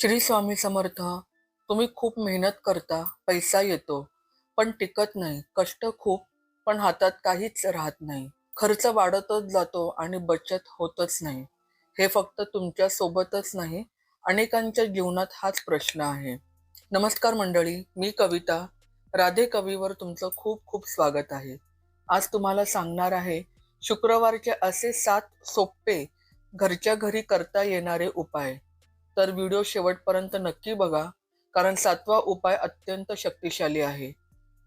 श्री स्वामी समर्थ तुम्ही खूप मेहनत करता पैसा येतो पण टिकत नाही कष्ट खूप पण हातात काहीच राहत नाही. खर्च वाढतच जातो आणि बचत होतच नाही. हे फक्त तुमच्या सोबतच नाही अनेकांच्या जीवनात हाच प्रश्न आहे. नमस्कार मंडळी मी कविता राधे कवीवर तुमचं खूप खूप स्वागत आहे. आज तुम्हाला सांगणार आहे शुक्रवारचे असे सात सोपे घरच्या घरी करता येणारे उपाय. तर व्हिडिओ शेवटपर्यंत नक्की बघा कारण सातवा उपाय अत्यंत शक्तिशाली आहे.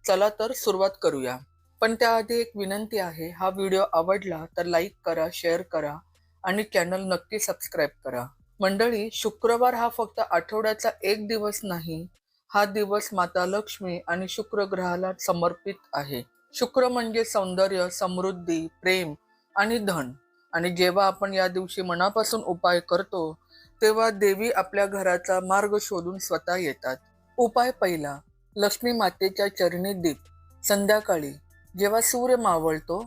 चला तर सुरुवात करूया. पण त्याआधी एक विनंती आहे हा व्हिडिओ आवडला तर लाईक करा शेअर करा आणि चॅनल नक्की सबस्क्राईब करा. मंडळी शुक्रवार हा फक्त आठवड्याचा एक दिवस नाही हा दिवस माता लक्ष्मी आणि शुक्र ग्रहाला समर्पित आहे. शुक्र म्हणजे सौंदर्य समृद्धी प्रेम आणि धन. आणि जेव्हा आपण या दिवशी मनापासून उपाय करतो तेव्हा देवी आपल्या घराचा मार्ग शोधून स्वतः येतात. उपाय पहिला लक्ष्मी मातेच्या चरणी दीप. संध्याकाळी जेव्हा सूर्य मावळतो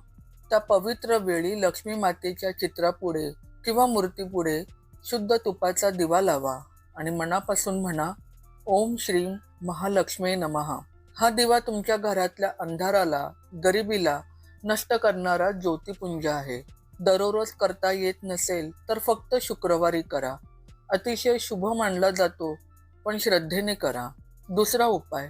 त्या पवित्र वेळी लक्ष्मी मातेच्या चित्रापुढे किंवा मूर्तीपुढे शुद्ध तुपाचा दिवा लावा आणि मनापासून म्हणा ओम श्रीम महालक्ष्मी नमहा हा दिवा तुमच्या घरातल्या अंधाराला गरिबीला नष्ट करणारा ज्योतिपुंज आहे. दररोज करता येत नसेल तर फक्त शुक्रवारी करा. अतिशय शुभ मानला जातो पण श्रद्धेने करा. दुसरा उपाय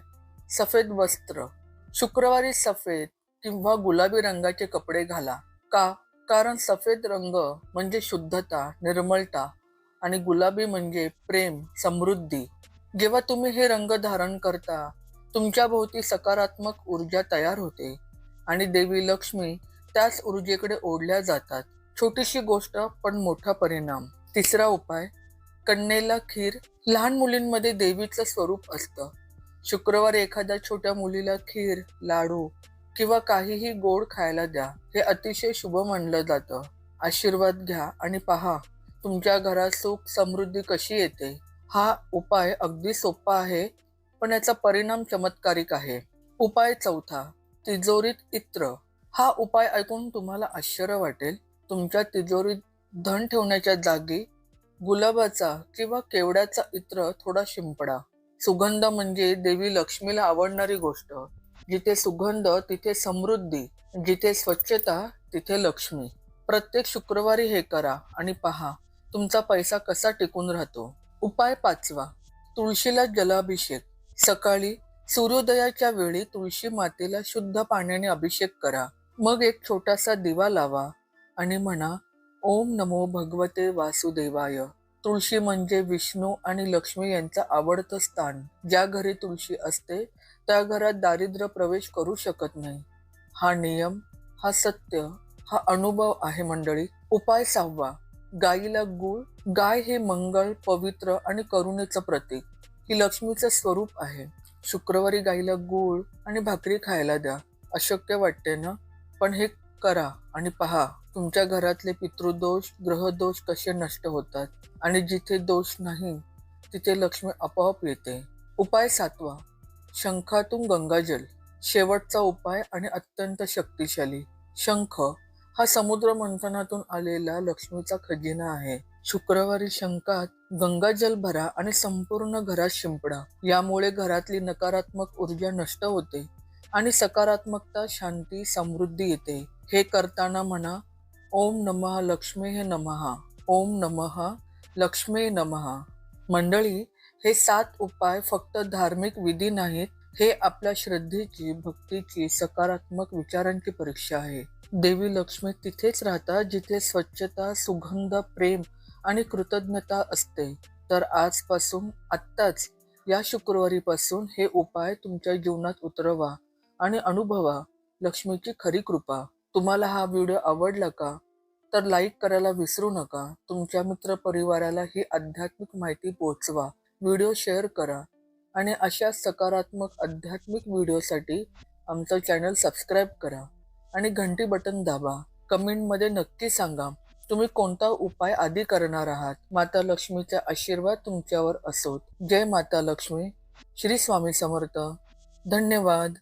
सफेद वस्त्र. शुक्रवारी सफेद किंवा गुलाबी रंगाचे कपडे घाला. का? कारण सफेद रंग म्हणजे शुद्धता निर्मलता आणि गुलाबी म्हणजे प्रेम समृद्धी. जेव्हा तुम्ही हे रंग धारण करता तुमच्या भोवती सकारात्मक ऊर्जा तयार होते आणि देवी लक्ष्मी त्याच ऊर्जेकडे ओढल्या जातात. छोटीशी गोष्ट पण मोठा परिणाम. तिसरा उपाय कन्येला खीर लहान मुलींमध्ये देवीचं स्वरूप असतं. शुक्रवारी एखाद्या छोट्या मुलीला खीर लाडू किंवा काहीही गोड खायला द्या. हे अतिशय शुभ मानलं जातं. आशीर्वाद घ्या आणि पहा तुमच्या घरात सुख समृद्धी कशी येते? हा उपाय अगदी सोपा आहे पण याचा परिणाम चमत्कारिक आहे. उपाय चौथा तिजोरीत इत्र. हा उपाय ऐकून तुम्हाला आश्चर्य वाटेल. तुमच्या तिजोरीत धन ठेवण्याच्या जागी गुलाबाचा किंवा केवड्याचा इत्र थोडा शिंपडा. सुगंध म्हणजे देवी लक्ष्मीला आवडणारी गोष्ट. जिथे सुगंध तिथे समृद्धी जिथे स्वच्छता तिथे लक्ष्मी. प्रत्येक शुक्रवारी हे करा आणि पहा तुमचा पैसा कसा टिकून राहतो. उपाय पाचवा तुळशीला जलाभिषेक. सकाळी सूर्योदयाच्या वेळी तुळशी मातेला शुद्ध पाण्याने अभिषेक करा. मग एक छोटासा दिवा लावा आणि म्हणा ओम नमो भगवते वासुदेवाय. तुळशी म्हणजे विष्णू आणि लक्ष्मी यांचं आवडतं स्थान. ज्या घरी तुळशी असते त्या घरात दारिद्र्य प्रवेश करू शकत नाही. हा नियम हा सत्य हा अनुभव आहे मंडळी. उपाय सहावा. गाईला गुळ गाय हे मंगळ पवित्र आणि करुणेचं प्रतीक. ही लक्ष्मीचं स्वरूप आहे. शुक्रवारी गाईला गुळ आणि भाकरी खायला द्या. अशक्य वाटते ना? पण हे करा आणि पहा. तुमच्या घरातले पितृदोष ग्रहदोष कसे नष्ट होतात? आणि जिथे दोष नाही तिथे लक्ष्मी आपोआप येते. उपाय सातवा. शंखातून गंगाजल शेवटचा उपाय आणि अत्यंत शक्तिशाली. शंख हा समुद्र मंथनातून आलेला लक्ष्मीचा खजिना आहे. शुक्रवारी शंखात गंगाजल भरा आणि संपूर्ण घरात शिंपडा. यामुळे घरातली नकारात्मक ऊर्जा नष्ट होते आणि सकारात्मकता शांती समृद्धी येते. हे करताना म्हणा ओम नमः लक्ष्मी हे नमहा ओम नमः लक्ष्मी नमहा मंडळी हे सात उपाय फक्त धार्मिक विधी नाहीत हे आपल्या श्रद्धेची भक्तीची सकारात्मक विचारांची परीक्षा आहे. देवी लक्ष्मी तिथेच राहतात जिथे स्वच्छता सुगंध प्रेम आणि कृतज्ञता असते. तर आजपासून आत्ताच या शुक्रवारीपासून हे उपाय तुमच्या जीवनात उतरवा आणि अनुभवा. लक्ष्मीची खरी कृपा. तुम्हाला हा व्हिडिओ आवडला का? तर लाईक करायला विसरू नका. तुमच्या मित्र परिवाराला ही आध्यात्मिक माहिती पोहोचवा व्हिडिओ शेअर करा. आणि अशा सकारात्मक आध्यात्मिक व्हिडिओसाठी आमचं चॅनल सबस्क्राईब करा. आणि घंटी बटन दाबा. कमेंटमध्ये नक्की सांगा तुम्ही कोणता उपाय आधी करणार आहात? माता लक्ष्मीचा आशीर्वाद तुमच्यावर असोत. जय माता लक्ष्मी. श्री स्वामी समर्थ. धन्यवाद.